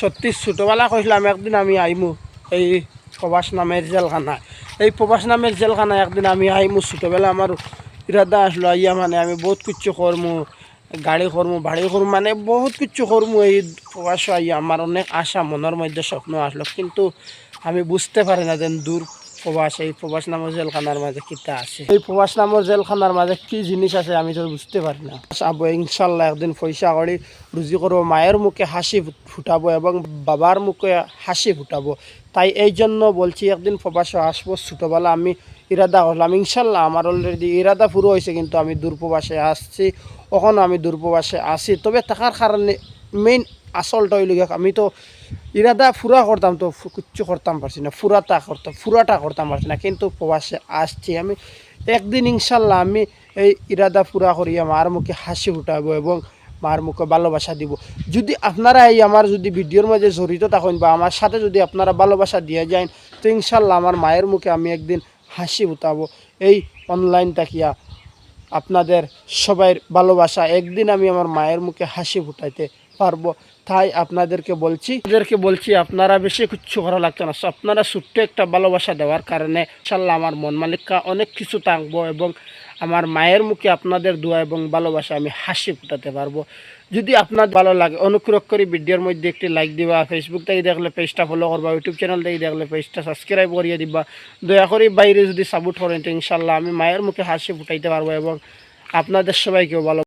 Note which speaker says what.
Speaker 1: সত্যি ছোটোবেলা কইলাম একদিন আমি আইমু এই প্রবাস নামের জেলখানায়। এই প্রবাস নামের জেলখানায় একদিন আমি আইমু, ছোটোবেলা আমার ইরাদা আসলো, আইয়া মানে আমি বহুত কিছু করমু, গাড়ি করমু, বাড়ি করমু মানে বহুত কিছু করমু এই প্রবাস আইয়া। আমার অনেক আশা মনের মধ্যে স্বপ্ন আসলো, কিন্তু আমি বুঝতে পারি না যেন দূর প্রবাস এই প্রবাস নামের জেলখানার মাঝে কিতা আছে? এই প্রবাস নামের জেলখানার মাঝে কি জিনিস আছে আমি তো বুঝতে পারি না। আবো ইনশাল্লাহ একদিন পয়সা করি রুজি করব মায়ের মুখে হাসি ফুটাবো এবং বাবার মুখে হাসি ফুটাবো। তাই এই জন্য বলছি একদিন প্রবাসে আসব ছোটোবেলা আমি ইরাদা করলাম। ইনশাল্লাহ আমার অলরেডি ইরাদা পুরো হয়েছে কিন্তু আমি দূরপ্রবাসে আসছি কখনো আমি দূরপ্রবাসে আসি। তবে থাকার কারণে মেইন আসলটা হইল আমি তো ইরাদা ফুরা করতাম তো কিচ্ছু করতাম পারছি না, ফুরাটা করতাম ফুরাটা করতাম পারছি না, কিন্তু প্রবাসে আসছি আমি। একদিন ইনশাল্লাহ আমি এই ইরাদা ফুরা করিয়া মার মুখে হাসি উঠাবো এবং মার মুখে ভালোবাসা দিব। যদি আপনারা এই আমার যদি ভিডিওর মাঝে জড়িত থাকেন বা আমার সাথে যদি আপনারা ভালোবাসা দিয়ে যায় তো ইনশাল্লাহ আমার মায়ের মুখে আমি একদিন হাসি উঠাবো এই অনলাইন তাকিয়া আপনাদের সবাই ভালোবাসা, একদিন আমি আমার মায়ের মুখে হাসি ফুটাইতে পারব। তাই আপনাদেরকে বলছি আপনাদেরকে বলছি, আপনারা বেশি কিচ্ছু করা লাগছে না। আপনারা ছোট্ট একটা ভালোবাসা দেওয়ার কারণে ইনশাল্লাহ আমার মন মালিকা অনেক কিছু থাকব এবং আমার মায়ের মুখে আপনাদের দোয়া এবং ভালোবাসা আমি হাসি ফুটাতে পারব। যদি আপনার ভালো লাগে, অনুগ্রহ করে ভিডিওর মধ্যে একটি লাইক দিবা ফেসবুক থেকে দেখলে পেজটা ফলো করবা ইউটিউব চ্যানেল থেকে দেখলে পেজটা সাবস্ক্রাইব করিয়ে দিবা। দয়া করে বাইরে যদি সাপোর্ট করেন, তো ইনশাল্লাহ আমি মায়ের মুখে হাসি ফুটাইতে পারব এবং আপনাদের সবাইকেও ভালো